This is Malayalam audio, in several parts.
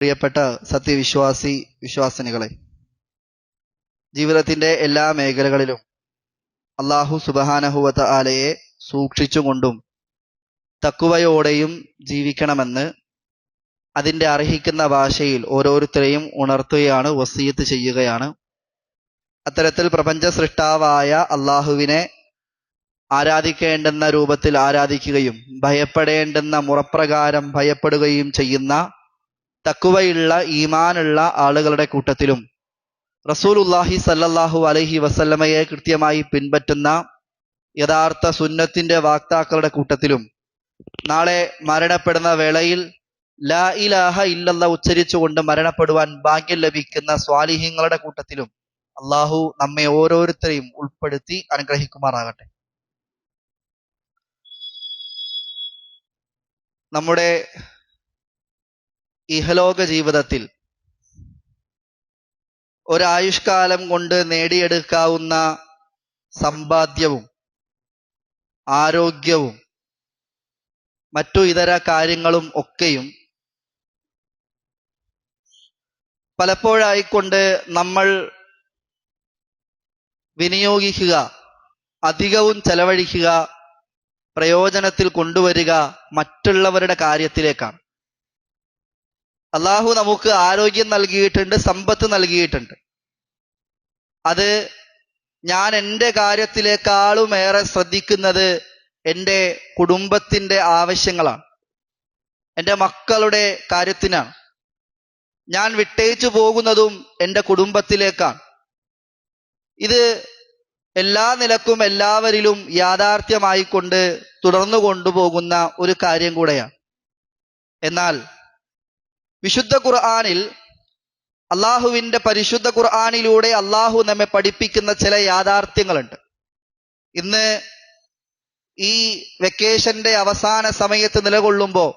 പ്രിയപ്പെട്ട സത്യവിശ്വാസി വിശ്വാസിനികളെ ജീവിതത്തിന്റെ എല്ലാ മേഖലകളിലും അള്ളാഹു സുബഹാനഹുവത്ത ആലയെ സൂക്ഷിച്ചുകൊണ്ടും തക്കുവയോടെയും ജീവിക്കണമെന്ന് അതിന്റെ അർഹിക്കുന്ന ഭാഷയിൽ ഓരോരുത്തരെയും ഉണർത്തുകയാണ് വസീയത്ത് ചെയ്യുകയാണ്. അത്തരത്തിൽ പ്രപഞ്ച സൃഷ്ടാവായ അള്ളാഹുവിനെ ആരാധിക്കേണ്ടുന്ന രൂപത്തിൽ ആരാധിക്കുകയും ഭയപ്പെടേണ്ടുന്ന മുറപ്രകാരം ഭയപ്പെടുകയും ചെയ്യുന്ന തക്കുവയുള്ള ഈമാനുള്ള ആളുകളുടെ കൂട്ടത്തിലും റസൂലുല്ലാഹി സല്ലല്ലാഹു അലൈഹി വസല്ലമയെ കൃത്യമായി പിൻപറ്റുന്ന യഥാർത്ഥ സുന്നത്തിന്റെ വാക്താക്കളുടെ കൂട്ടത്തിലും നാളെ മരണപ്പെടുന്ന വേളയിൽ ലാ ഇലാഹ ഇല്ലല്ല ഉച്ചരിച്ചുകൊണ്ട് മരണപ്പെടുവാൻ ഭാഗ്യം ലഭിക്കുന്ന സ്വാലിഹ്യങ്ങളുടെ കൂട്ടത്തിലും അള്ളാഹു നമ്മെ ഓരോരുത്തരെയും ഉൾപ്പെടുത്തി അനുഗ്രഹിക്കുമാറാകട്ടെ. നമ്മുടെ ഇഹലോക ജീവിതത്തിൽ ഒരായുഷ്കാലം കൊണ്ട് നേടിയെടുക്കാവുന്ന സമ്പാദ്യവും ആരോഗ്യവും മറ്റു ഇതര കാര്യങ്ങളും ഒക്കെയും പലപ്പോഴായിക്കൊണ്ട് നമ്മൾ വിനിയോഗിക്കുക അധികവും ചെലവഴിക്കുക പ്രയോജനത്തിൽ കൊണ്ടുവരിക മറ്റുള്ളവരുടെ കാര്യത്തിലേക്കാണ്. അള്ളാഹു നമുക്ക് ആരോഗ്യം നൽകിയിട്ടുണ്ട് സമ്പത്ത് നൽകിയിട്ടുണ്ട്. അത് ഞാൻ എന്റെ കാര്യത്തിലേക്കാളും ഏറെ ശ്രദ്ധിക്കുന്നത് എന്റെ കുടുംബത്തിന്റെ ആവശ്യങ്ങളാണ്. എന്റെ മക്കളുടെ കാര്യത്തിനാണ്. ഞാൻ വിട്ടേച്ചു പോകുന്നതും എന്റെ കുടുംബത്തിലേക്കാണ്. ഇത് എല്ലാ നിലക്കും എല്ലാവരിലും യാഥാർത്ഥ്യമായിക്കൊണ്ട് തുടർന്നു കൊണ്ടുപോകുന്ന ഒരു കാര്യം കൂടെയാണ്. എന്നാൽ വിശുദ്ധ ഖുർആാനിൽ അള്ളാഹുവിന്റെ പരിശുദ്ധ ഖുർആാനിലൂടെ അള്ളാഹു നമ്മെ പഠിപ്പിക്കുന്ന ചില യാഥാർത്ഥ്യങ്ങളുണ്ട്. ഇന്ന് ഈ വെക്കേഷന്റെ അവസാന സമയത്ത് നിലകൊള്ളുമ്പോൾ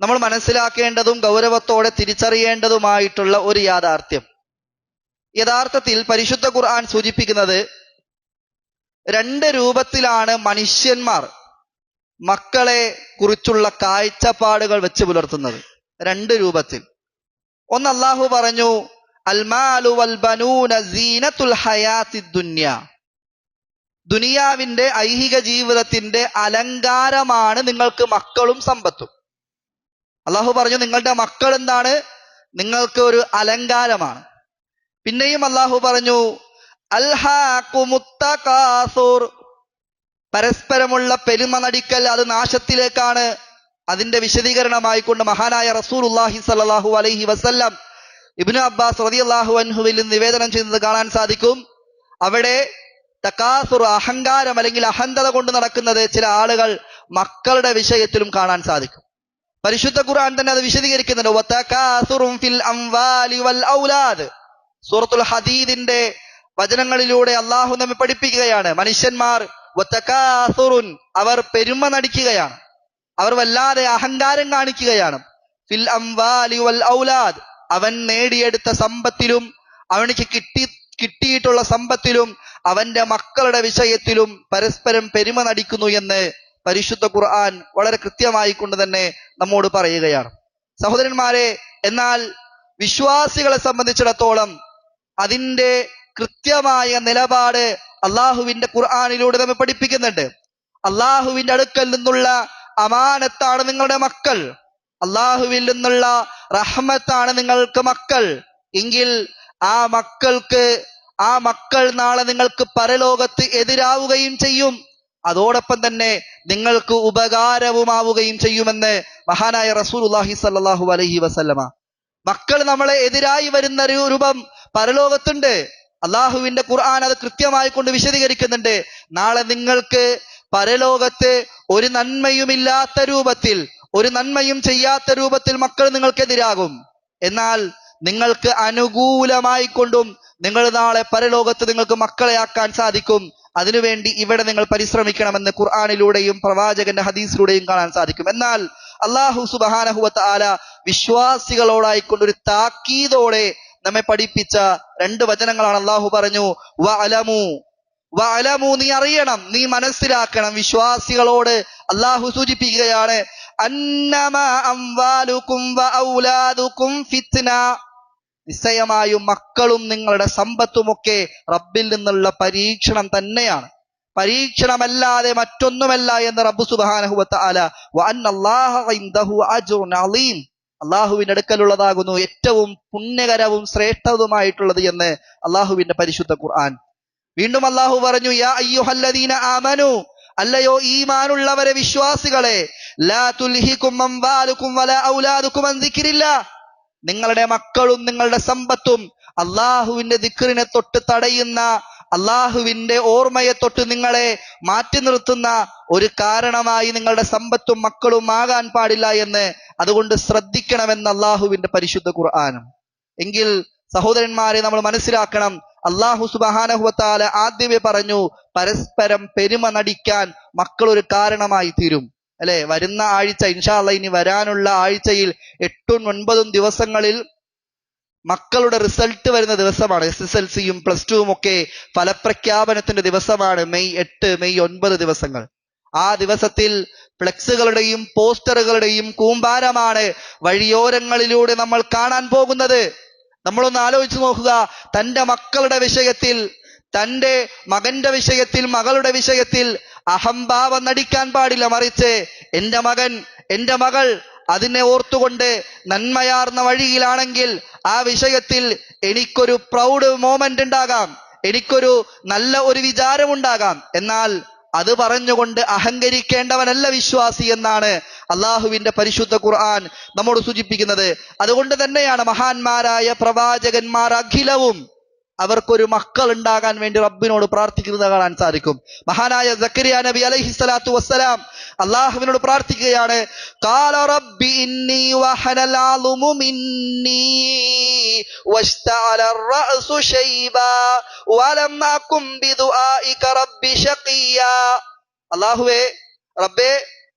നമ്മൾ മനസ്സിലാക്കേണ്ടതും ഗൗരവത്തോടെ തിരിച്ചറിയേണ്ടതുമായിട്ടുള്ള ഒരു യാഥാർത്ഥ്യം. യഥാർത്ഥത്തിൽ പരിശുദ്ധ ഖുർആൻ സൂചിപ്പിക്കുന്നത് രണ്ട് രൂപത്തിലാണ് മനുഷ്യന്മാർ മക്കളെ കുറിച്ചുള്ള കാഴ്ചപ്പാടുകൾ വെച്ച് പുലർത്തുന്നത്. രണ്ട് രൂപത്തിൽ. ഒന്ന് അള്ളാഹു പറഞ്ഞു അൽമാലു വൽബനൂന ഹയാത്തി ദുന്യ. ദുനിയാവിന്റെ ഐഹിക ജീവിതത്തിന്റെ അലങ്കാരമാണ് നിങ്ങൾക്ക് മക്കളും സമ്പത്തും. അള്ളാഹു പറഞ്ഞു നിങ്ങളുടെ മക്കൾ എന്താണ്? നിങ്ങൾക്ക് ഒരു അലങ്കാരമാണ്. പിന്നെയും അള്ളാഹു പറഞ്ഞു അൽഹാഖുമുത്തകാസുർ പരസ്പരമുള്ള പെരുമ നടിക്കൽ അത് നാശത്തിലേക്കാണ്. അതിന്റെ വിശദീകരണമായിക്കൊണ്ട് മഹാനായ റസൂൽ റസൂലുല്ലാഹി സല്ലാഹു അലൈഹി വസല്ലം ഇബ്നു അബ്ബാസ് റളിയല്ലാഹു അൻഹുവിൽ നിവേദനം ചെയ്യുന്നത് കാണാൻ സാധിക്കും. അവിടെ തക്കാസുർ അഹങ്കാരം അല്ലെങ്കിൽ അഹന്തത കൊണ്ട് നടക്കുന്നത് ചില ആളുകൾ മക്കളുടെ വിഷയത്തിലും കാണാൻ സാധിക്കും. പരിശുദ്ധ ഖുർആൻ തന്നെ അത് വിശദീകരിക്കുന്നുണ്ട്. സൂറത്തുൽ ഹദീദിന്റെ വചനങ്ങളിലൂടെ അള്ളാഹു നമ്മെ പഠിപ്പിക്കുകയാണ്. മനുഷ്യന്മാർ അവർ പെരുമ നടിക്കുകയാണ്. അവർ വല്ലാതെ അഹങ്കാരം കാണിക്കുകയാണ്. ഫിൽ അംവാലി വൽ ഔലാദ്. അവൻ നേടിയെടുത്ത സമ്പത്തിലും അവനിക്ക് കിട്ടി കിട്ടിയിട്ടുള്ള സമ്പത്തിലും അവന്റെ മക്കളുടെ വിഷയത്തിലും പരസ്പരം പെരുമ നടിക്കുന്നു എന്ന് പരിശുദ്ധ ഖുർആൻ വളരെ കൃത്യമായി കൊണ്ട് തന്നെ നമ്മോട് പറയുകയാണ്. സഹോദരന്മാരെ എന്നാൽ വിശ്വാസികളെ സംബന്ധിച്ചിടത്തോളം അതിന്റെ കൃത്യമായ നിലപാട് അള്ളാഹുവിന്റെ ഖുർആാനിലൂടെ നമ്മെ പഠിപ്പിക്കുന്നുണ്ട്. അള്ളാഹുവിന്റെ അടുക്കൽ നിന്നുള്ള അമാനത്താണ് നിങ്ങളുടെ മക്കൾ. അള്ളാഹുവിൽ നിന്നുള്ള റഹ്മത്താണ് നിങ്ങൾക്ക് മക്കൾ. എങ്കിൽ ആ മക്കൾക്ക് ആ മക്കൾ നാളെ നിങ്ങൾക്ക് പരലോകത്ത് എതിരാവുകയും ചെയ്യും. അതോടൊപ്പം തന്നെ നിങ്ങൾക്ക് ഉപകാരവുമാവുകയും ചെയ്യുമെന്ന് മഹാനായ റസൂലുല്ലാഹി സല്ലാഹു അലഹി വസല്ലമ. മക്കൾ നമ്മളെ എതിരായി വരുന്ന രൂപം പരലോകത്തുണ്ട്. അള്ളാഹുവിന്റെ ഖുർആൻ അത് കൃത്യമായി കൊണ്ട് വിശദീകരിക്കുന്നുണ്ട്. നാളെ നിങ്ങൾക്ക് പരലോകത്ത് ഒരു നന്മയുമില്ലാത്ത രൂപത്തിൽ ഒരു നന്മയും ചെയ്യാത്ത രൂപത്തിൽ മക്കൾ നിങ്ങൾക്കെതിരാകും. എന്നാൽ നിങ്ങൾക്ക് അനുകൂലമായി കൊണ്ടും നിങ്ങൾ നാളെ പരലോകത്ത് നിങ്ങൾക്ക് മക്കളെ ആക്കാൻ സാധിക്കും. അതിനുവേണ്ടി ഇവിടെ നിങ്ങൾ പരിശ്രമിക്കണമെന്ന് ഖുർആാനിലൂടെയും പ്രവാചകന്റെ ഹദീസിലൂടെയും കാണാൻ സാധിക്കും. എന്നാൽ അള്ളാഹു സുബാനഹുവത്ത് ആല വിശ്വാസികളോടായിക്കൊണ്ട് ഒരു താക്കീതോടെ നമ്മെ പഠിപ്പിച്ച രണ്ട് വചനങ്ങളാണ് അള്ളാഹു പറഞ്ഞു വ അലമു വഅലമു നീ അറിയണം നീ മനസ്സിലാക്കണം. വിശ്വാസികളോട് അള്ളാഹു സൂചിപ്പിക്കുകയാണ് ഫിത്ന. നിശ്ചയമായും മക്കളും നിങ്ങളുടെ സമ്പത്തുമൊക്കെ റബ്ബിൽ നിന്നുള്ള പരീക്ഷണം തന്നെയാണ്. പരീക്ഷണമല്ലാതെ മറ്റൊന്നുമല്ല എന്ന് റബ്ബു സുബാനഹുവത്ത ആല അലീം. അള്ളാഹുവിന്റെ അടുക്കലുള്ളതാകുന്നു ഏറ്റവും പുണ്യകരവും ശ്രേഷ്ഠവുമായിട്ടുള്ളത് എന്ന് അള്ളാഹുവിന്റെ പരിശുദ്ധ ഖുർആൻ വീണ്ടും അള്ളാഹു പറഞ്ഞു യാ അയ്യുഹല്ലദീന ആമനു അല്ലയോ ഈമാനുള്ളവരെ വിശ്വാസികളെ ലാ തുൽഹിക്കും അംവാലുക്കും വലാ ഔലാദുക്കും അൻ നിങ്ങളുടെ മക്കളും നിങ്ങളുടെ സമ്പത്തും അള്ളാഹുവിന്റെ ദിക്റിനെ തൊട്ട് തടയുന്ന അള്ളാഹുവിന്റെ ഓർമ്മയെ തൊട്ട് നിങ്ങളെ മാറ്റി നിർത്തുന്ന ഒരു കാരണമായി നിങ്ങളുടെ സമ്പത്തും മക്കളും ആകാൻ പാടില്ല എന്ന് അതുകൊണ്ട് ശ്രദ്ധിക്കണമെന്ന് അള്ളാഹുവിന്റെ പരിശുദ്ധ ഖുർആാനും. എങ്കിൽ സഹോദരന്മാരെ നമ്മൾ മനസ്സിലാക്കണം അള്ളാഹു സുബാനഹുവത്താല ആദ്യമേ പറഞ്ഞു പരസ്പരം പെരുമ നടിക്കാൻ മക്കൾ ഒരു കാരണമായി തീരും. അല്ലെ? വരുന്ന ആഴ്ച ഇൻഷാല്ല ഇനി വരാനുള്ള ആഴ്ചയിൽ എട്ടും ഒൻപതും ദിവസങ്ങളിൽ മക്കളുടെ റിസൾട്ട് വരുന്ന ദിവസമാണ്. എസ് എസ് എൽ സിയും പ്ലസ് ടുവും ഒക്കെ ഫലപ്രഖ്യാപനത്തിന്റെ ദിവസമാണ്. മെയ് എട്ട് മെയ് ഒൻപത് ദിവസങ്ങൾ. ആ ദിവസത്തിൽ ഫ്ലെക്സുകളുടെയും പോസ്റ്ററുകളുടെയും കൂമ്പാരമാണ് വഴിയോരങ്ങളിലൂടെ നമ്മൾ കാണാൻ പോകുന്നത്. നമ്മളൊന്ന് ആലോചിച്ച് നോക്കുക. തന്റെ മക്കളുടെ വിഷയത്തിൽ തന്റെ മകന്റെ വിഷയത്തിൽ മകളുടെ വിഷയത്തിൽ അഹംഭാവം നടിക്കാൻ പാടില്ല. മറിച്ച് എന്റെ മകൻ എന്റെ മകൾ അതിനെ ഓർത്തുകൊണ്ട് നന്മയാർന്ന വഴിയിലാണെങ്കിൽ ആ വിഷയത്തിൽ എനിക്കൊരു പ്രൗഡ് മോമെന്റ് ഉണ്ടാകാം. എനിക്കൊരു നല്ല ഒരു വിചാരമുണ്ടാകാം. എന്നാൽ അത് പറഞ്ഞുകൊണ്ട് അഹങ്കരിക്കേണ്ടവനല്ല വിശ്വാസി എന്നാണ് അള്ളാഹുവിന്റെ പരിശുദ്ധ ഖുർആൻ നമ്മോട് സൂചിപ്പിക്കുന്നത്. അതുകൊണ്ട് തന്നെയാണ് മഹാന്മാരായ പ്രവാചകന്മാർ അഖിലവും അവർക്കൊരു മക്കൾ ഉണ്ടാകാൻ വേണ്ടി റബ്ബിനോട് പ്രാർത്ഥിക്കുന്നത് കാണാൻ സാധിക്കും. മഹാനായ സക്കരിയ നബി അലൈഹി സ്വലാത്തു വസ്സലാം അള്ളാഹുവിനോട് പ്രാർത്ഥിക്കുകയാണ് കാല റബ്ബി ഇന്നി വഹനൽ മിന്നി വഷ്തഅല റഅസു ശൈബ വലം അകും ബിദുആഇക റബ്ബി ഷഖിയ അള്ളാഹുവേ റബ്ബേ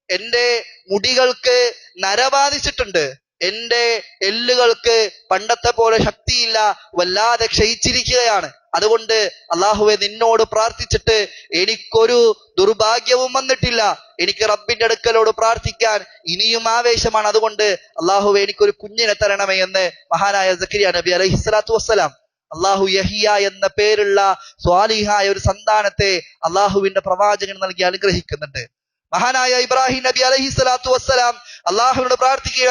എന്റെ മുടികൾക്ക് നരബാധിച്ചിട്ടുണ്ട്. എന്റെ എല്ലുകൾക്ക് പണ്ടത്തെ പോലെ ശക്തിയില്ല വല്ലാതെ ക്ഷയിച്ചിരിക്കുകയാണ്. അതുകൊണ്ട് അള്ളാഹുവെ നിന്നോട് പ്രാർത്ഥിച്ചിട്ട് എനിക്കൊരു ദുർഭാഗ്യവും വന്നിട്ടില്ല. എനിക്ക് റബ്ബിന്റെ അടുക്കലോട് പ്രാർത്ഥിക്കാൻ ഇനിയും ആവേശമാണ്. അതുകൊണ്ട് അള്ളാഹുവെ എനിക്കൊരു കുഞ്ഞിനെ തരണമേ എന്ന് മഹാനായ സക്കരിയ നബി അലൈഹി സ്വലാത്തു വസ്സലാം. അള്ളാഹു യഹിയ എന്ന പേരുള്ള സ്വാലിഹായ ഒരു സന്താനത്തെ അള്ളാഹുവിന്റെ പ്രവാചകൻ നൽകി അനുഗ്രഹിക്കുന്നുണ്ട്. മഹാനായ ഇബ്രാഹിം നബി അലഹി സ്വലാത്തു വസ്സലാം അള്ളാഹുവിനോട് പ്രാർത്ഥിക്കുക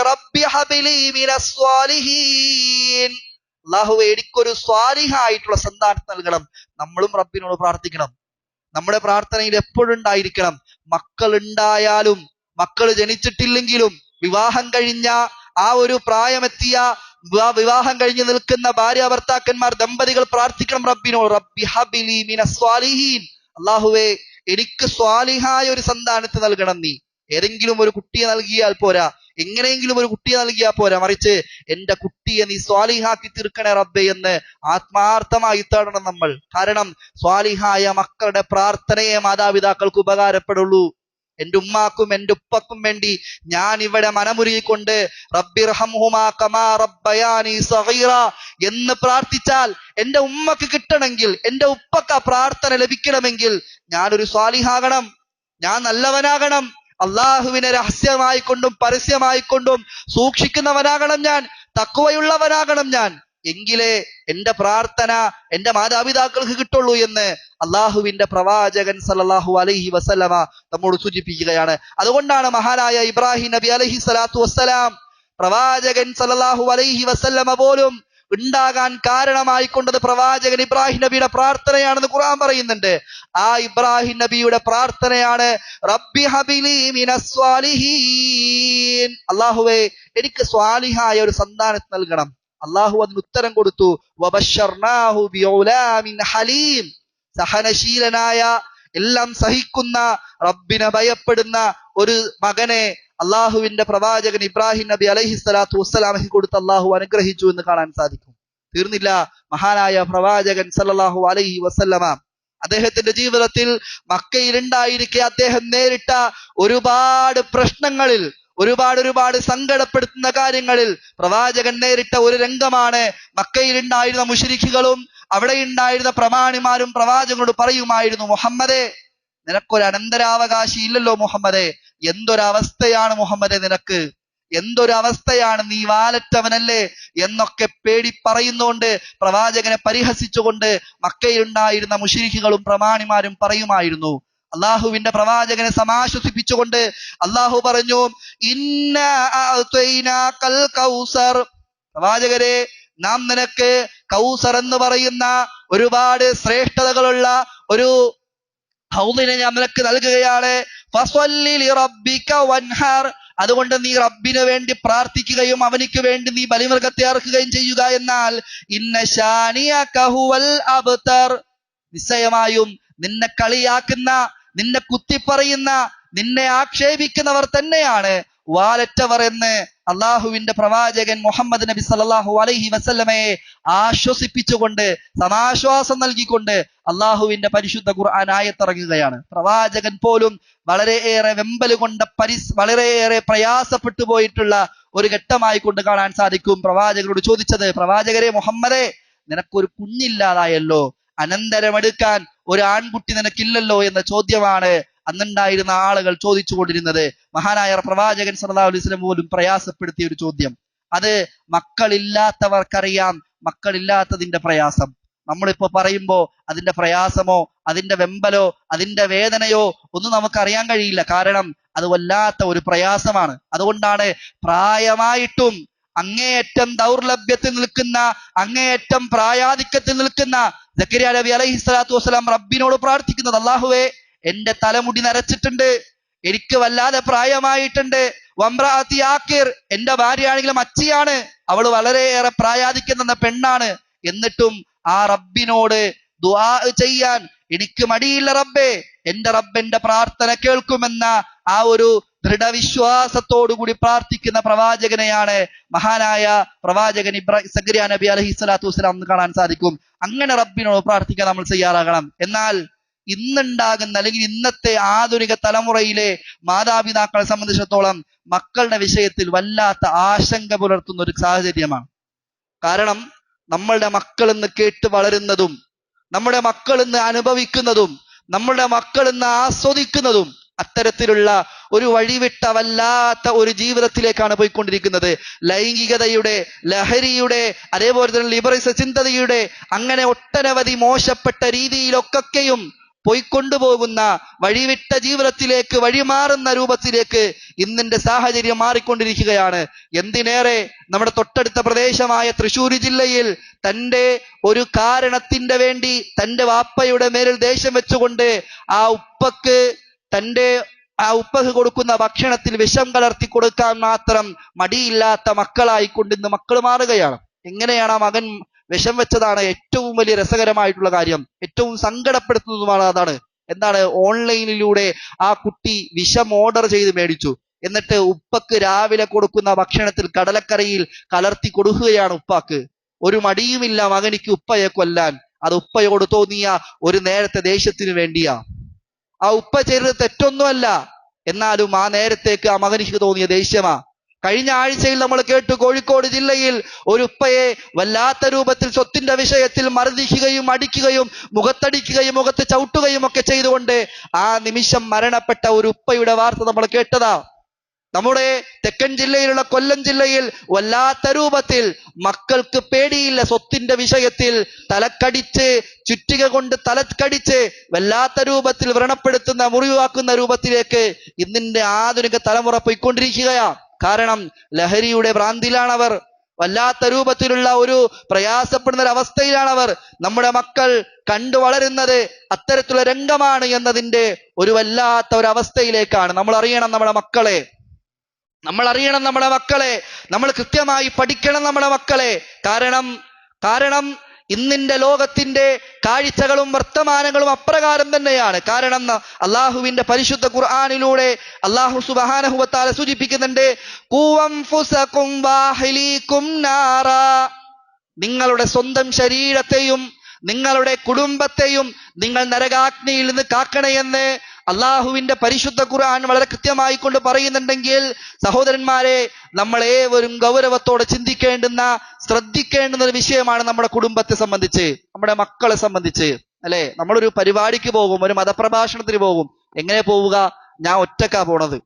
എനിക്കൊരു സ്വാലിഹായിട്ടുള്ള സന്താനം നൽകണം. നമ്മളും റബ്ബിനോട് പ്രാർത്ഥിക്കണം. നമ്മുടെ പ്രാർത്ഥനയിൽ എപ്പോഴും ഉണ്ടായിരിക്കണം. മക്കൾ ഉണ്ടായാലും മക്കൾ ജനിച്ചിട്ടില്ലെങ്കിലും വിവാഹം കഴിഞ്ഞ ആ ഒരു പ്രായമെത്തിയ വിവാഹം കഴിഞ്ഞ് നിൽക്കുന്ന ഭാര്യ ഭർത്താക്കന്മാർ ദമ്പതികൾ പ്രാർത്ഥിക്കണം റബ്ബിനോട് റബ്ബി ഹബിലി മിന സ്വാലിഹീൻ അള്ളാഹുവെ എനിക്ക് സ്വാലിഹായ ഒരു സന്താനത്തെ നൽകണം നീ. ഏതെങ്കിലും ഒരു കുട്ടിയെ നൽകിയാൽ പോരാ. എങ്ങനെയെങ്കിലും ഒരു കുട്ടിയെ നൽകിയാൽ പോരാ. മറിച്ച് എന്റെ കുട്ടിയെ നീ സ്വാലിഹാക്കി തീർക്കണേ റബ്ബെ എന്ന് ആത്മാർത്ഥമായി തേടണം നമ്മൾ. കാരണം സ്വാലിഹായ മക്കളുടെ പ്രാർത്ഥനയെ മാതാപിതാക്കൾക്ക് ഉപകാരപ്പെടുള്ളൂ. എന്റെ ഉമ്മാക്കും എന്റെ ഉപ്പക്കും വേണ്ടി ഞാൻ ഇവിടെ മനമുരുകിക്കൊണ്ട് എന്ന് പ്രാർത്ഥിച്ചാൽ എന്റെ ഉമ്മക്ക് കിട്ടണമെങ്കിൽ എന്റെ ഉപ്പക്ക് ആ പ്രാർത്ഥന ലഭിക്കണമെങ്കിൽ ഞാനൊരു സ്വാലിഹാകണം ഞാൻ നല്ലവനാകണം അള്ളാഹുവിനെ രഹസ്യമായിക്കൊണ്ടും പരസ്യമായിക്കൊണ്ടും സൂക്ഷിക്കുന്നവനാകണം ഞാൻ തക്കുവയുള്ളവനാകണം ഞാൻ. എങ്കിലേ എന്റെ പ്രാർത്ഥന എന്റെ മാതാപിതാക്കൾക്ക് കിട്ടുള്ളൂ എന്ന് അള്ളാഹുവിന്റെ പ്രവാചകൻ സല്ലല്ലാഹു അലഹി വസല്ലമ നമ്മോട് സൂചിപ്പിക്കുകയാണ്. അതുകൊണ്ടാണ് മഹാനായ ഇബ്രാഹിം നബി അലഹി സ്വലാത്തു വസ്സലാം പ്രവാചകൻ സല്ലല്ലാഹു അലൈഹി വസല്ലമ പോലും ഉണ്ടാകാൻ കാരണമായി കൊണ്ടത് പ്രവാചകൻ ഇബ്രാഹിം നബിയുടെ പ്രാർത്ഥനയാണെന്ന് ഖുർആൻ പറയുന്നുണ്ട്. ആ ഇബ്രാഹിം നബിയുടെ പ്രാർത്ഥനയാണ് റബ്ബി ഹബിലി അള്ളാഹുവേ എനിക്ക് സ്വാലിഹായ ഒരു സന്താനത്തെ നൽകണം. അള്ളാഹു അതിന് ഉത്തരം കൊടുത്തു. ഹലീം. സഹനശീലനായ എല്ലാം സഹിക്കുന്ന റബ്ബിനെ ഭയപ്പെടുന്ന ഒരു മകനെ അള്ളാഹുവിന്റെ പ്രവാചകൻ ഇബ്രാഹിം നബി അലഹി സ്വലാത്തു വസ്സലാമഹി കൊടുത്ത് അള്ളാഹു അനുഗ്രഹിച്ചു എന്ന് കാണാൻ സാധിക്കും. തീർന്നില്ല. മഹാനായ പ്രവാചകൻ സല്ലല്ലാഹു അലഹി വസല്ലമ അദ്ദേഹത്തിന്റെ ജീവിതത്തിൽ മക്കയിലുണ്ടായിരിക്കെ അദ്ദേഹം നേരിട്ട ഒരുപാട് പ്രശ്നങ്ങളിൽ ഒരുപാട് ഒരുപാട് സങ്കടപ്പെടുത്തുന്ന കാര്യങ്ങളിൽ പ്രവാചകൻ നേരിട്ട ഒരു രംഗമാണ് മക്കയിലുണ്ടായിരുന്ന മുഷരിഖുകളും അവിടെ ഉണ്ടായിരുന്ന പ്രമാണിമാരും പ്രവാചകനോട് പറയുമായിരുന്നു മുഹമ്മദേ നിനക്കൊരു അനന്തരാവകാശി ഇല്ലല്ലോ മുഹമ്മദേ. എന്തൊരവസ്ഥയാണ് മുഹമ്മദേ നിനക്ക്? എന്തൊരവസ്ഥയാണ് നീ വാലറ്റവനല്ലേ? എന്നൊക്കെ പേടി പറയുന്നുകൊണ്ട് പ്രവാചകനെ പരിഹസിച്ചുകൊണ്ട് മക്കയിലുണ്ടായിരുന്ന മുഷിരിക്കുകളും പ്രമാണിമാരും പറയുമായിരുന്നു അള്ളാഹുവിന്റെ പ്രവാചകനെ സമാശ്വസിപ്പിച്ചുകൊണ്ട് അള്ളാഹു പറഞ്ഞു ഇന്ന കൗസർ. പ്രവാചകരെ നാം നിനക്ക് കൗസർ എന്ന് പറയുന്ന ഒരുപാട് ശ്രേഷ്ഠതകളുള്ള ഒരു ഹൗദിനെ ഞാൻ നിനക്ക് നൽകുകയാണ്. അതുകൊണ്ട് നീ റബ്ബിനു വേണ്ടി പ്രാർത്ഥിക്കുകയും അവനിക്ക് വേണ്ടി നീ ബലിമൃഗത്തെ അറക്കുകയും ചെയ്യുക എന്നാൽ ഇന്ന ഷാനിയക ഹുവൽ അബ്തർ. നിശ്ചയമായും നിന്നെ കളിയാക്കുന്ന നിന്നെ കുത്തിപ്പറയുന്ന നിന്നെ ആക്ഷേപിക്കുന്നവർ തന്നെയാണ് വാലറ്റവർ എന്ന് അള്ളാഹുവിന്റെ പ്രവാചകൻ മുഹമ്മദ് നബി സല്ലല്ലാഹു അലൈഹി വസല്ലമയെ ആശ്വസിപ്പിച്ചുകൊണ്ട് സമാശ്വാസം നൽകിക്കൊണ്ട് അള്ളാഹുവിന്റെ പരിശുദ്ധ ഖുർആൻ ആയത്തിറങ്ങുകയാണ്. പ്രവാചകൻ പോലും വളരെയേറെ വെമ്പൽ കൊണ്ട പരിസ് വളരെയേറെ പ്രയാസപ്പെട്ടു പോയിട്ടുള്ള ഒരു ഘട്ടമായി കൊണ്ട് കാണാൻ സാധിക്കും. പ്രവാചകരോട് ചോദിച്ചത് പ്രവാചകരെ മുഹമ്മദെ നിനക്കൊരു കുഞ്ഞില്ലാതായല്ലോ. അനന്തരമെടുക്കാൻ ഒരു ആൺകുട്ടി നിനക്കില്ലല്ലോ എന്ന ചോദ്യമാണ് അന്നുണ്ടായിരുന്ന ആളുകൾ ചോദിച്ചുകൊണ്ടിരുന്നത്. മഹാനായ പ്രവാചകൻ സല്ലല്ലാഹു അലൈഹി വസല്ലം പോലും പ്രയാസപ്പെടുത്തിയ ഒരു ചോദ്യം. അത് മക്കളില്ലാത്തവർക്കറിയാം. മക്കളില്ലാത്തതിന്റെ പ്രയാസം. നമ്മളിപ്പോ പറയുമ്പോ അതിന്റെ പ്രയാസമോ അതിന്റെ വെമ്പലോ അതിന്റെ വേദനയോ ഒന്നും നമുക്ക് അറിയാൻ കഴിയില്ല. കാരണം അത് വല്ലാത്ത ഒരു പ്രയാസമാണ്. അതുകൊണ്ടാണ് പ്രായമായിട്ടും അങ്ങേയറ്റം ദൗർലഭ്യത്തിൽ നിൽക്കുന്ന അങ്ങേയറ്റം പ്രായാധിക്യത്തിൽ നിൽക്കുന്ന സക്കരിയ നബി അലൈഹി സ്വലാത്തു വസ്സലാം റബ്ബിനോട് പ്രാർത്ഥിക്കുന്നത് അള്ളാഹുവേ എന്റെ തലമുടി നരച്ചിട്ടുണ്ട് എനിക്ക് വല്ലാതെ പ്രായമായിട്ടുണ്ട്. വമ്രാത്തി ആക്കിർ എന്റെ ഭാര്യയാണെങ്കിലും അച്ചിയാണ് അവൾ വളരെയേറെ പ്രായാധിക്യം തന്ന പെണ്ണാണ്. എന്നിട്ടും ആ റബ്ബിനോട് ദുആ ചെയ്യാൻ എനിക്ക് മടിയില്ല റബ്ബേ. എന്റെ റബ്ബെന്റെ പ്രാർത്ഥന കേൾക്കുമെന്ന ആ ഒരു ദൃഢവിശ്വാസത്തോടുകൂടി പ്രാർത്ഥിക്കുന്ന പ്രവാചകനെയാണ് മഹാനായ പ്രവാചകൻ ഇബ്രാഹിം സക്കരിയ നബി അലഹി സ്വലാത്തു വസ്സലാം കാണാൻ സാധിക്കും. അങ്ങനെ റബ്ബിനോട് പ്രാർത്ഥിക്കാൻ നമ്മൾ തയ്യാറാകണം. എന്നാൽ ഇന്നുണ്ടാകുന്ന അല്ലെങ്കിൽ ഇന്നത്തെ ആധുനിക തലമുറയിലെ മാതാപിതാക്കളെ സംബന്ധിച്ചിടത്തോളം മക്കളുടെ വിഷയത്തിൽ വല്ലാത്ത ആശങ്ക പുലർത്തുന്ന ഒരു സാഹചര്യമാണ്. കാരണം നമ്മളുടെ മക്കൾ ഇന്ന് കേട്ട് വളരുന്നതും നമ്മുടെ മക്കൾ ഇന്ന് അനുഭവിക്കുന്നതും നമ്മളുടെ മക്കൾ ഇന്ന് ആസ്വദിക്കുന്നതും അത്തരത്തിലുള്ള ഒരു വഴിവിട്ടവല്ലാത്ത ഒരു ജീവിതത്തിലേക്കാണ് പോയിക്കൊണ്ടിരിക്കുന്നത്. ലൈംഗികതയുടെ ലഹരിയുടെ അതേപോലെ തന്നെ ലിബറിസ ചിന്തതയുടെ അങ്ങനെ ഒട്ടനവധി മോശപ്പെട്ട രീതിയിലൊക്കെയും പോയിക്കൊണ്ടുപോകുന്ന വഴിവിട്ട ജീവിതത്തിലേക്ക് വഴിമാറുന്ന രൂപത്തിലേക്ക് ഇന്നിന്റെ സാഹചര്യം മാറിക്കൊണ്ടിരിക്കുകയാണ്. എന്തിനേറെ നമ്മുടെ തൊട്ടടുത്ത പ്രദേശമായ തൃശ്ശൂർ ജില്ലയിൽ തന്റെ ഒരു കാരണത്തിന്റെ വേണ്ടി തന്റെ വാപ്പയുടെ മേലിൽ ദേഷ്യം വെച്ചുകൊണ്ട് ആ ഉപ്പക്ക് തന്റെ ആ ഉപ്പക്ക് കൊടുക്കുന്ന ഭക്ഷണത്തിൽ വിഷം കലർത്തി കൊടുക്കാൻ മാത്രം മടിയില്ലാത്ത മക്കളായിക്കൊണ്ട് ഇന്ന് മക്കൾ മാറുകയാണ്. എങ്ങനെയാണ് ആ മകൻ വിഷം വെച്ചതാണ് ഏറ്റവും വലിയ രസകരമായിട്ടുള്ള കാര്യം. ഏറ്റവും സങ്കടപ്പെടുത്തുന്നതുമാണ് അതാണ്. എന്താണ്? ഓൺലൈനിലൂടെ ആ കുട്ടി വിഷം ഓർഡർ ചെയ്ത് മേടിച്ചു. എന്നിട്ട് ഉപ്പക്ക് രാവിലെ കൊടുക്കുന്ന ഭക്ഷണത്തിൽ കടലക്കറിയിൽ കലർത്തി കൊടുക്കുകയാണ് ഉപ്പാക്ക്. ഒരു മടിയുമില്ല മകനിക്ക് ഉപ്പയെ കൊല്ലാൻ. അത് ഉപ്പയോട് തോന്നിയ ഒരു നേരത്തെ ദേഷ്യത്തിന് വേണ്ടിയാ. ആ ഉപ്പ ചെയ്തത് തെറ്റൊന്നുമല്ല. എന്നാലും ആ നേരത്തേക്ക് ആ മകനിക്ക് തോന്നിയ ദേഷ്യമാ. കഴിഞ്ഞ ആഴ്ചയിൽ നമ്മൾ കേട്ടു കോഴിക്കോട് ജില്ലയിൽ ഒരു ഉപ്പയെ വല്ലാത്ത രൂപത്തിൽ സ്വത്തിന്റെ വിഷയത്തിൽ മർദ്ദിക്കുകയും അടിക്കുകയും മുഖത്തടിക്കുകയും മുഖത്ത് ചവിട്ടുകയും ഒക്കെ ചെയ്തുകൊണ്ട് ആ നിമിഷം മരണപ്പെട്ട ഒരു ഉപ്പയുടെ വാർത്ത നമ്മൾ കേട്ടതാ. നമ്മുടെ തെക്കൻ ജില്ലയിലുള്ള കൊല്ലം ജില്ലയിൽ വല്ലാത്ത രൂപത്തിൽ മക്കൾക്ക് പേടിയില്ല സ്വത്തിന്റെ വിഷയത്തിൽ തലക്കടിച്ച് ചുറ്റിക കൊണ്ട് തലക്കടിച്ച് വല്ലാത്ത രൂപത്തിൽ വ്രണപ്പെടുത്തുന്ന മുറിവാക്കുന്ന രൂപത്തിലേക്ക് ഇന്നിന്റെ ആധുനിക തലമുറ പോയിക്കൊണ്ടിരിക്കുകയാണ് കാരണം ലഹരിയുടെ ഭ്രാന്തിയിലാണവർ വല്ലാത്ത രൂപത്തിലുള്ള ഒരു പ്രയാസപ്പെടുന്ന ഒരവസ്ഥയിലാണവർ നമ്മുടെ മക്കൾ കണ്ടു വളരുന്നത് അത്തരത്തിലുള്ള രംഗമാണ് എന്നതിന്റെ ഒരു വല്ലാത്ത ഒരു അവസ്ഥയിലേക്കാണ് നമ്മൾ അറിയണം നമ്മുടെ മക്കളെ. നമ്മൾ അറിയണം നമ്മുടെ മക്കളെ. നമ്മൾ കൃത്യമായി പഠിക്കണം നമ്മുടെ മക്കളെ. കാരണം കാരണം ഇന്നിന്റെ ലോകത്തിന്റെ കാഴ്ചകളും വർത്തമാനങ്ങളും അപ്രകാരം തന്നെയാണ്. കാരണം അള്ളാഹുവിന്റെ പരിശുദ്ധ ഖുർആാനിലൂടെ അള്ളാഹു സുബാനഹുബത്താല സൂചിപ്പിക്കുന്നുണ്ട്. നിങ്ങളുടെ സ്വന്തം ശരീരത്തെയും നിങ്ങളുടെ കുടുംബത്തെയും നിങ്ങൾ നരകാഗ്നിയിൽ നിന്ന് കാക്കണമെന്ന് അള്ളാഹുവിന്റെ പരിശുദ്ധ ഖുർആൻ വളരെ കൃത്യമായി കൊണ്ട് പറയുന്നുണ്ടെങ്കിൽ സഹോദരന്മാരെ നമ്മൾ ഏവരും ഗൗരവത്തോടെ ചിന്തിക്കേണ്ടുന്ന ശ്രദ്ധിക്കേണ്ടുന്ന ഒരു വിഷയമാണ് നമ്മുടെ കുടുംബത്തെ സംബന്ധിച്ച് നമ്മുടെ മക്കളെ സംബന്ധിച്ച്. അല്ലെ? നമ്മളൊരു പരിപാടിക്ക് പോകും ഒരു മതപ്രഭാഷണത്തിന് പോകും. എങ്ങനെ പോവുക? ഞാൻ ഒറ്റക്കാ പോണത്.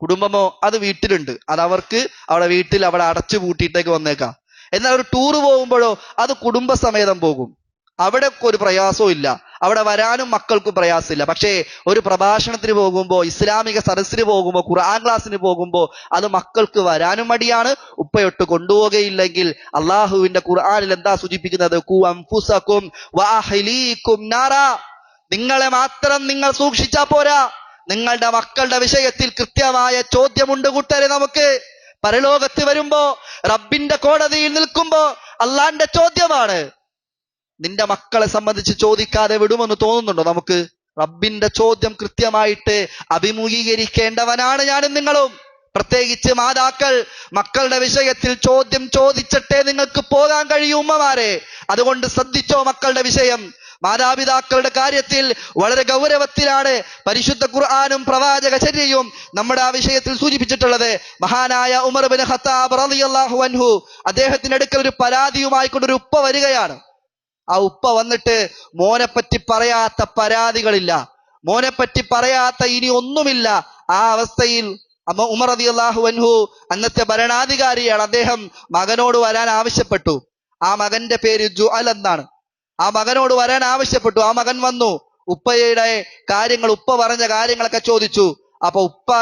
കുടുംബമോ അത് വീട്ടിലുണ്ട്. അത് അവർക്ക് അവിടെ വീട്ടിൽ അവിടെ അടച്ചു പൂട്ടിയിട്ടേക്ക് വന്നേക്കാം. എന്നാൽ ഒരു ടൂറ് പോകുമ്പോഴോ അത് കുടുംബസമേതം പോകും. അവിടെ ഒരു പ്രയാസവും ഇല്ല. അവിടെ വരാനും മക്കൾക്ക് പ്രയാസമില്ല. പക്ഷേ ഒരു പ്രഭാഷണത്തിന് പോകുമ്പോൾ ഇസ്ലാമിക സദസ്സിന് പോകുമ്പോൾ ഖുർആൻ ക്ലാസ്സിന് പോകുമ്പോൾ അത് മക്കൾക്ക് വരാനും മടിയാണ്. ഉപ്പയൊട്ട് കൊണ്ടുപോകുകയില്ലെങ്കിൽ അള്ളാഹുവിന്റെ ഖുർആാനിൽ എന്താ സൂചിപ്പിക്കുന്നത്? നിങ്ങളെ മാത്രം നിങ്ങൾ സൂക്ഷിച്ചാ പോരാ. നിങ്ങളുടെ മക്കളുടെ വിഷയത്തിൽ കൃത്യമായ ചോദ്യമുണ്ട് കൂട്ടരെ നമുക്ക്. പരലോകത്ത് വരുമ്പോ റബ്ബിന്റെ കോടതിയിൽ നിൽക്കുമ്പോ അള്ളാന്റെ ചോദ്യമാണ്. നിന്റെ മക്കളെ സംബന്ധിച്ച് ചോദിക്കാതെ വിടുമെന്ന് തോന്നുന്നുണ്ടോ? നമുക്ക് റബ്ബിന്റെ ചോദ്യം കൃത്യമായിട്ട് അഭിമുഖീകരിക്കേണ്ടവനാണ് ഞാനും നിങ്ങളും. പ്രത്യേകിച്ച് മാതാക്കൾ മക്കളുടെ വിഷയത്തിൽ ചോദ്യം ചോദിച്ചിട്ടേ നിങ്ങൾക്ക് പോകാൻ കഴിയൂ ഉമ്മമാരെ. അതുകൊണ്ട് ശ്രദ്ധിച്ചോ മക്കളുടെ വിഷയം. മാതാപിതാക്കളുടെ കാര്യത്തിൽ വളരെ ഗൗരവത്തിലാണ് പരിശുദ്ധ ഖുർആാനും പ്രവാചക ചര്യയും നമ്മുടെ ആ വിഷയത്തിൽ സൂചിപ്പിച്ചിട്ടുള്ളത്. മഹാനായ ഉമർ ബിൻ ഖത്താബ് റളിയല്ലാഹു അൻഹു അദ്ദേഹത്തിന്റെ അടുക്കൽ ഒരു പരാതിയുമായി കൊണ്ടൊരു ഉപ്പ വരികയാണ്. ആ ഉപ്പ വന്നിട്ട് മോനെപ്പറ്റി പറയാത്ത പരാതികളില്ല. മോനെപ്പറ്റി പറയാത്ത ഇനി ഒന്നുമില്ല. ആ അവസ്ഥയിൽ അമ്മ ഉമർ അതി അള്ളാഹു അൻഹു അന്നത്തെ ഭരണാധികാരിയാണ് അദ്ദേഹം മകനോട് വരാൻ ആവശ്യപ്പെട്ടു. ആ മകന്റെ പേര് ജുഅൽ എന്നാണ്. ആ മകനോട് വരാൻ ആവശ്യപ്പെട്ടു. ആ മകൻ വന്നു. ഉപ്പയുടെ കാര്യങ്ങൾ ഉപ്പ പറഞ്ഞ കാര്യങ്ങളൊക്കെ ചോദിച്ചു. അപ്പൊ ഉപ്പ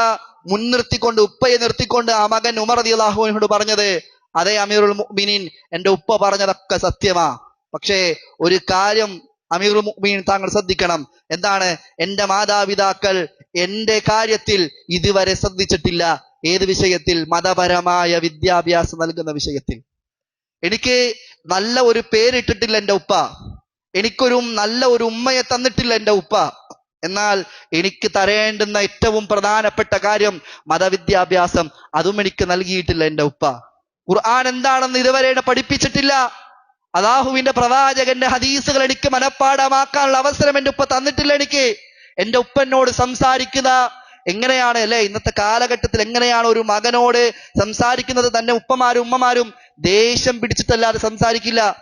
മുൻനിർത്തിക്കൊണ്ട് ഉപ്പയെ നിർത്തിക്കൊണ്ട് ആ മകൻ ഉമർ അള്ളാഹു അള്ളാഹുവിനോട് പറഞ്ഞത് അതേ അമീറുൽ മുഅ്മിനീൻ എന്റെ ഉപ്പ പറഞ്ഞതൊക്കെ സത്യമാ. പക്ഷേ ഒരു കാര്യം അമീർ മുഅ്മിനീൻ താങ്കൾ ശ്രദ്ധിക്കണം. എന്താണ്? എന്റെ മാതാപിതാക്കൾ എന്റെ കാര്യത്തിൽ ഇതുവരെ ശ്രദ്ധിച്ചിട്ടില്ല. ഏത് വിഷയത്തിൽ? മതപരമായ വിദ്യാഭ്യാസം നൽകുന്ന വിഷയത്തിൽ. എനിക്ക് നല്ല ഒരു പേരിട്ടിട്ടില്ല എന്റെ ഉപ്പ. എനിക്കൊരു നല്ല ഒരു ഉമ്മയെ തന്നിട്ടില്ല എന്റെ ഉപ്പ. എന്നാൽ എനിക്ക് തരേണ്ടുന്ന ഏറ്റവും പ്രധാനപ്പെട്ട കാര്യം മതവിദ്യാഭ്യാസം. അതും എനിക്ക് നൽകിയിട്ടില്ല എന്റെ ഉപ്പ. ഖുർആൻ എന്താണെന്ന് ഇതുവരെ പഠിപ്പിച്ചിട്ടില്ല. അള്ളാഹുവിന്റെ പ്രവാചകന്റെ ഹദീസുകൾ എനിക്ക് മനഃപ്പാടമാക്കാനുള്ള അവസരം എന്റെ ഉപ്പ തന്നിട്ടില്ല എനിക്ക്. എന്റെ ഉപ്പനോട് സംസാരിക്കുക എങ്ങനെയാണ് അല്ലെ? ഇന്നത്തെ കാലഘട്ടത്തിൽ എങ്ങനെയാണ് ഒരു മകനോട് സംസാരിക്കുന്നത്? തന്നെ ഉപ്പമാരും ഉമ്മമാരും ദേഷ്യം പിടിച്ചിട്ടല്ലാതെ സംസാരിക്കില്ല.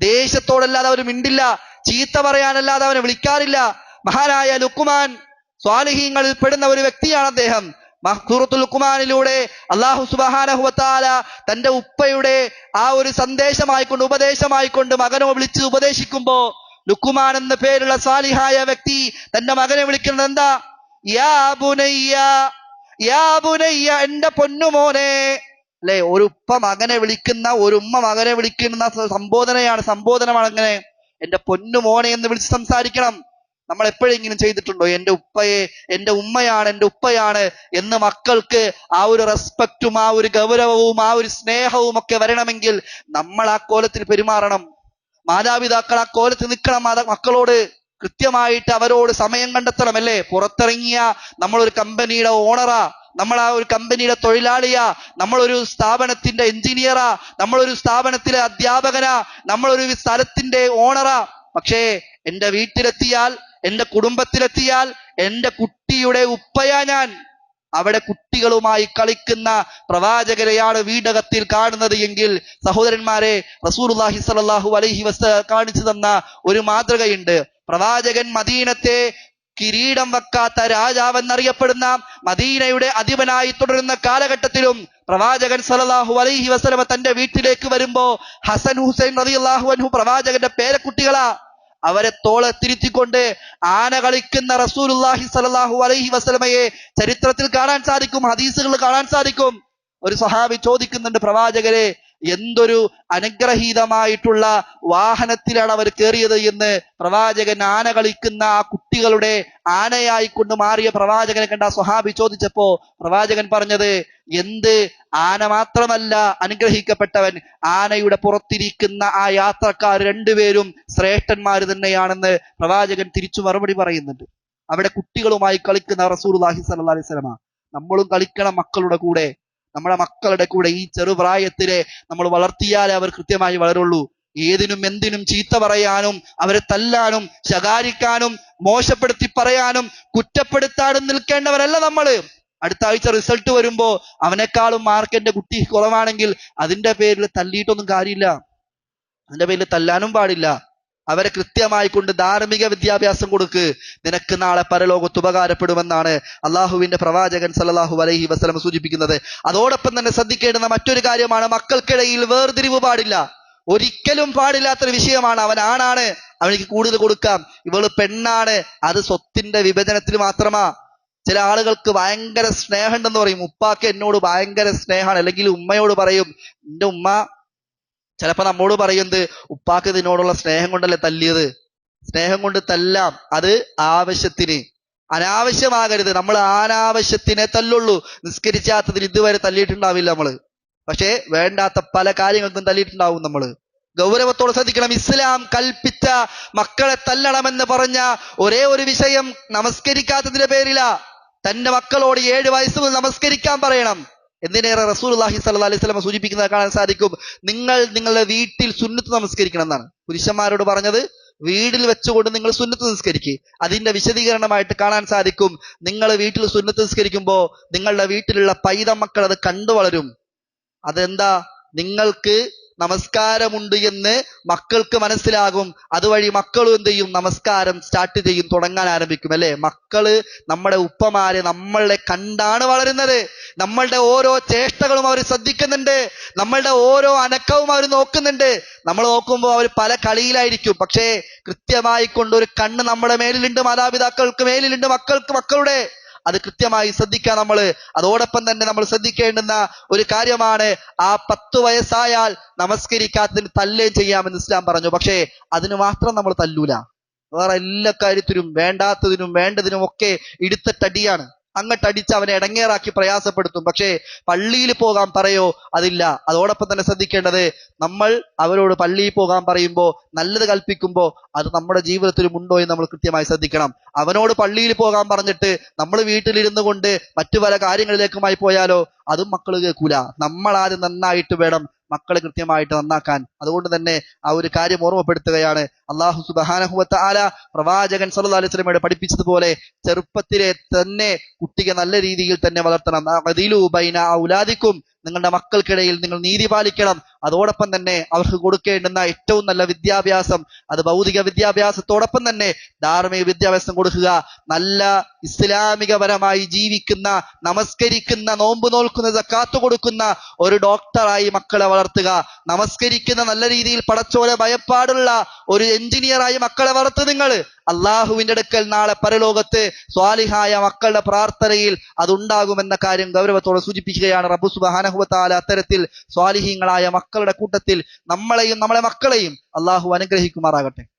ദേഷ്യത്തോടല്ലാതെ അവർ മിണ്ടില്ല. ചീത്ത പറയാനല്ലാതെ അവനെ വിളിക്കാറില്ല. മഹാനായ ലുക്കുമാൻ സ്വാലിഹീങ്ങളിൽ പെടുന്ന ഒരു വ്യക്തിയാണ് അദ്ദേഹം. മഹ്സൂറത്തുൽ ലുക്കുമാനിലൂടെ അള്ളാഹു സുബഹാനഹുവത്താല തന്റെ ഉപ്പയുടെ ആ ഒരു സന്ദേശമായിക്കൊണ്ട് ഉപദേശമായിക്കൊണ്ട് മകനെ വിളിച്ച് ഉപദേശിക്കുമ്പോ ലുക്കുമാൻ എന്ന പേരുള്ള സാലിഹായ വ്യക്തി തന്റെ മകനെ വിളിക്കുന്നത് എന്താ? യാ യാ ബുനയ്യ എന്റെ പൊന്നുമോനെ. അല്ലെ? ഒരു ഉപ്പ മകനെ വിളിക്കുന്ന ഒരു ഉമ്മ മകനെ വിളിക്കുന്ന സംബോധനയാണ് സംബോധനമാണ് അങ്ങനെ. എന്റെ പൊന്നുമോനെ എന്ന് വിളിച്ച് സംസാരിക്കണം. നമ്മൾ എപ്പോഴെങ്കിലും ചെയ്തിട്ടുണ്ടോ? എന്റെ ഉപ്പയെ എന്റെ ഉമ്മയാണ് എന്റെ ഉപ്പയാണ് എന്ന് മക്കൾക്ക് ആ ഒരു റെസ്പെക്റ്റും ആ ഒരു ഗൗരവവും ആ ഒരു സ്നേഹവും ഒക്കെ വരണമെങ്കിൽ നമ്മൾ ആ കോലത്തിൽ പെരുമാറണം. മാതാപിതാക്കൾ ആ കോലത്തിൽ നിൽക്കണം മക്കളോട്. കൃത്യമായിട്ട് അവരോട് സമയം കണ്ടെത്തണം അല്ലേ? പുറത്തിറങ്ങിയ നമ്മളൊരു കമ്പനിയുടെ ഓണറാ നമ്മൾ ആ ഒരു കമ്പനിയുടെ തൊഴിലാളിയാ നമ്മളൊരു സ്ഥാപനത്തിന്റെ എഞ്ചിനീയറാ നമ്മളൊരു സ്ഥാപനത്തിലെ അധ്യാപകനാ നമ്മളൊരു സ്ഥലത്തിന്റെ ഓണറാ. പക്ഷേ എന്റെ വീട്ടിലെത്തിയാൽ എന്റെ കുടുംബത്തിലെത്തിയാൽ എന്റെ കുട്ടിയുടെ ഉപ്പയാ ഞാൻ. അവിടെ കുട്ടികളുമായി കളിക്കുന്ന പ്രവാചകരെയാണ് വീടകത്തിൽ കാണുന്നത് എങ്കിൽ സഹോദരന്മാരെ റസൂലുള്ളാഹി സലാഹു അലൈഹി വസ് കാണിച്ചു തന്ന ഒരു മാതൃകയുണ്ട്. പ്രവാചകൻ മദീനത്തെ കിരീടം വെക്കാത്ത രാജാവെന്നറിയപ്പെടുന്ന മദീനയുടെ അധിപനായി തുടരുന്ന കാലഘട്ടത്തിലും പ്രവാചകൻ സലാഹു അലൈഹി വസ്ലമ തന്റെ വീട്ടിലേക്ക് വരുമ്പോ ഹസൻ ഹുസൈൻ റളിയല്ലാഹു അൻഹു പ്രവാചകന്റെ പേരക്കുട്ടികളാ. അവരെ തോളെ തിരുത്തിക്കൊണ്ട് ആന കളിക്കുന്ന റസൂലുള്ളാഹി സ്വല്ലല്ലാഹു അലൈഹി വസ്ലമയെ ചരിത്രത്തിൽ കാണാൻ സാധിക്കും ഹദീസുകൾ കാണാൻ സാധിക്കും. ഒരു സഹാബി ചോദിക്കുന്നുണ്ട് പ്രവാചകരെ എന്തൊരു അനുഗ്രഹീതമായിട്ടുള്ള വാഹനത്തിലാണ് അവർ കയറിയത് എന്ന് പ്രവാചകൻ ആന കളിക്കുന്ന ആ കുട്ടികളുടെ ആനയായിക്കൊണ്ട് മാറിയ പ്രവാചകനെ കണ്ട സ്വഹാബി ചോദിച്ചപ്പോ പ്രവാചകൻ പറഞ്ഞത് എന്ത്? ആന മാത്രമല്ല അനുഗ്രഹിക്കപ്പെട്ടവൻ. ആനയുടെ പുറത്തിരിക്കുന്ന ആ യാത്രക്കാർ രണ്ടുപേരും ശ്രേഷ്ഠന്മാർ തന്നെയാണെന്ന് പ്രവാചകൻ തിരിച്ചു മറുപടി പറയുന്നുണ്ട്. അവിടെ കുട്ടികളുമായി കളിക്കുന്ന സ്വല്ലല്ലാഹി അലൈഹി വസല്ലമ. നമ്മളും കളിക്കണം മക്കളുടെ കൂടെ. നമ്മുടെ മക്കളുടെ കൂടെ ഈ ചെറുപ്രായത്തിലെ നമ്മൾ വളർത്തിയാലേ അവർ കൃത്യമായി വളരുള്ളൂ. ഏതിനും എന്തിനും ചീത്ത പറയാനും അവരെ തല്ലാനും ശകാരിക്കാനും മോശപ്പെടുത്തി പറയാനും കുറ്റപ്പെടുത്താനും നിൽക്കേണ്ടവരല്ല നമ്മൾ. അടുത്ത ആഴ്ച റിസൾട്ട് വരുമ്പോ അവനേക്കാളും മാർക്ക് എന്റെ കുട്ടി കുറവാണെങ്കിൽ അതിന്റെ പേരിൽ തല്ലിയിട്ടൊന്നും കാര്യമില്ല. അതിന്റെ പേരിൽ തല്ലാനും പാടില്ല. അവരെ കൃത്യമായി കൊണ്ട് ധാർമ്മിക വിദ്യാഭ്യാസം കൊടുക്ക്. നിനക്ക് നാളെ പരലോകത്ത് ഉപകാരപ്പെടുമെന്നാണ് അള്ളാഹുവിന്റെ പ്രവാചകൻ സല്ലല്ലാഹു അലൈഹി വസ്ലം സൂചിപ്പിക്കുന്നത്. അതോടൊപ്പം തന്നെ ശ്രദ്ധിക്കേണ്ടുന്ന മറ്റൊരു കാര്യമാണ് മക്കൾക്കിടയിൽ വേർതിരിവ് പാടില്ല. ഒരിക്കലും പാടില്ലാത്തൊരു വിഷയമാണ് അവൻ ആണാണ് അവനിക്ക് കൂടുതൽ കൊടുക്കാം. ഇവൾ പെണ്ണാണ് അത് സ്വത്തിന്റെ വിഭജനത്തിൽ മാത്രമാ. ചില ആളുകൾക്ക് ഭയങ്കര സ്നേഹമുണ്ടെന്ന് പറയും. ഉപ്പാക്ക് എന്നോട് ഭയങ്കര സ്നേഹമാണ്. അല്ലെങ്കിൽ ഉമ്മയോട് പറയും എന്റെ ഉമ്മ ചിലപ്പോ നമ്മോട് പറയുന്നത് ഉപ്പാക്ക് ഇതിനോടുള്ള സ്നേഹം കൊണ്ടല്ലേ തല്ലിയത്? സ്നേഹം കൊണ്ട് തല്ലാം. അത് ആവശ്യത്തിന്. അനാവശ്യമാകരുത്. നമ്മൾ അനാവശ്യത്തിനെ തല്ലുള്ളൂ. നിസ്കരിച്ചാത്തതിന് ഇതുവരെ തല്ലിയിട്ടുണ്ടാവില്ല നമ്മൾ. പക്ഷേ വേണ്ടാത്ത പല കാര്യങ്ങൾക്കും തല്ലിയിട്ടുണ്ടാവും നമ്മൾ. ഗൗരവത്തോടെ ശ്രദ്ധിക്കണം. ഇസ്ലാം കൽപ്പിച്ച മക്കളെ തല്ലണമെന്ന് പറഞ്ഞ ഒരേ ഒരു വിഷയം നമസ്കരിക്കാത്തതിന്റെ പേരില. തന്റെ മക്കളോട് ഏഴ് വയസ്സ് മുതൽ നമസ്കരിക്കാൻ പറയണം. എന്തിനേറെ റസൂൽ അള്ളാഹി സല്ലാ അലൈഹി വസല്ലം സൂചിപ്പിക്കുന്നത് കാണാൻ സാധിക്കും? നിങ്ങൾ നിങ്ങളുടെ വീട്ടിൽ സുന്നത്ത് നമസ്കരിക്കണം എന്നാണ്. പുരുഷന്മാരോട് പറഞ്ഞത് വീടിൽ വെച്ചുകൊണ്ട് നിങ്ങൾ സുന്നത്ത് നിസ്കരിക്കുക അതിന്റെ വിശദീകരണമായിട്ട് കാണാൻ സാധിക്കും നിങ്ങൾ വീട്ടിൽ സുന്നത്ത് നിസ്കരിക്കുമ്പോൾ നിങ്ങളുടെ വീട്ടിലുള്ള പൈതമക്കൾ അത് കണ്ടു വളരും അതെന്താ? നിങ്ങൾക്ക് നമസ്കാരമുണ്ട് എന്ന് മക്കൾക്ക് മനസ്സിലാകും. അതുവഴി മക്കളും എന്ത് ചെയ്യും? നമസ്കാരം സ്റ്റാർട്ട് ചെയ്യും തുടങ്ങാൻ ആരംഭിക്കും അല്ലെ? മക്കൾ നമ്മുടെ ഉപ്പമാരെ നമ്മളെ കണ്ടാണ് വളരുന്നത്. നമ്മളുടെ ഓരോ ചേഷ്ടകളും അവർ ശ്രദ്ധിക്കുന്നുണ്ട്. നമ്മളുടെ ഓരോ അനക്കവും അവർ നോക്കുന്നുണ്ട്. നമ്മൾ നോക്കുമ്പോൾ അവർ പല കളിയിലായിരിക്കും. പക്ഷേ കൃത്യമായി കൊണ്ട് ഒരു കണ്ണ് നമ്മുടെ മേലിലുണ്ട് മാതാപിതാക്കൾക്ക് മേലിലുണ്ട് മക്കൾക്ക് മക്കളുടെ. അത് കൃത്യമായി ശ്രദ്ധിക്കാം നമ്മൾ. അതോടൊപ്പം തന്നെ നമ്മൾ ശ്രദ്ധിക്കേണ്ടുന്ന ഒരു കാര്യമാണ് ആ പത്ത് വയസ്സായാൽ നമസ്കരിക്കാത്തതിന് തല്ലേ ചെയ്യാമെന്ന് ഇസ്ലാം പറഞ്ഞു. പക്ഷേ അതിന് മാത്രം നമ്മൾ തല്ലൂല. വേറെ എല്ലാ കാര്യത്തിനും വേണ്ടാത്തതിനും വേണ്ടതിനും ഒക്കെ ഇടുത്തട്ടടിയാണ്. അങ്ങട്ടടിച്ച് അവനെ ഇടങ്ങേറാക്കി പ്രയാസപ്പെടുത്തും. പക്ഷേ പള്ളിയിൽ പോകാൻ പറയോ? അതില്ല. അതോടൊപ്പം തന്നെ ശ്രദ്ധിക്കേണ്ടത് നമ്മൾ അവരോട് പള്ളിയിൽ പോകാൻ പറയുമ്പോൾ നല്ലത് കൽപ്പിക്കുമ്പോൾ അത് നമ്മുടെ ജീവിതത്തിലും ഉണ്ടോ എന്ന് നമ്മൾ കൃത്യമായി ശ്രദ്ധിക്കണം. അവനോട് പള്ളിയിൽ പോകാൻ പറഞ്ഞിട്ട് നമ്മൾ വീട്ടിലിരുന്നു കൊണ്ട് മറ്റു പല കാര്യങ്ങളിലേക്കുമായി പോയാലോ അതും മക്കൾ കേൾക്കൂല. നമ്മൾ ആദ്യം നന്നായിട്ട് വേണം മക്കളെ കൃത്യമായിട്ട് നന്നാക്കാൻ. അതുകൊണ്ട് തന്നെ ആ ഒരു കാര്യം ഓർമ്മപ്പെടുത്തുകയാണ്. അള്ളാഹു സുബാനഹുബത്ത് ആല പ്രവാചകൻ സല്ലു അലൈഹി സ്വലമയുടെ പഠിപ്പിച്ചതുപോലെ ചെറുപ്പത്തിലെ തന്നെ കുട്ടിയെ നല്ല രീതിയിൽ തന്നെ വളർത്തണം. ബൈന ഔലാദിക്കും നിങ്ങളുടെ മക്കൾക്കിടയിൽ നിങ്ങൾ നീതി പാലിക്കണം. അതോടൊപ്പം തന്നെ അവർക്ക് കൊടുക്കേണ്ടുന്ന ഏറ്റവും നല്ല വിദ്യാഭ്യാസം അത് ഭൗതിക വിദ്യാഭ്യാസത്തോടൊപ്പം തന്നെ ധാർമ്മിക വിദ്യാഭ്യാസം കൊടുക്കുക. നല്ല ഇസ്ലാമികപരമായി ജീവിക്കുന്ന നമസ്കരിക്കുന്ന നോമ്പ് നോൽക്കുന്ന സക്കാത്ത് കൊടുക്കുന്ന ഒരു ഡോക്ടറായി മക്കളെ വളർത്തുക. നമസ്കരിക്കുന്ന നല്ല രീതിയിൽ പടച്ചോലെ ഭയപ്പാടുള്ള ഒരു എഞ്ചിനീയറായി മക്കളെ വളർത്തുക നിങ്ങൾ. അള്ളാഹുവിന്റെ അടുക്കൽ നാളെ പരലോകത്ത് സ്വാലിഹായ മക്കളുടെ പ്രാർത്ഥനയിൽ അതുണ്ടാകുമെന്ന കാര്യം ഗൗരവത്തോടെ സൂചിപ്പിക്കുകയാണ് റബ്ബു സുബാനഹുബത്താല അത്തരത്തിൽ സ്വാലിഹീങ്ങളായ മക്കളുടെ കൂട്ടത്തിൽ നമ്മളെയും നമ്മളെ മക്കളെയും അള്ളാഹു അനുഗ്രഹിക്കുമാറാകട്ടെ.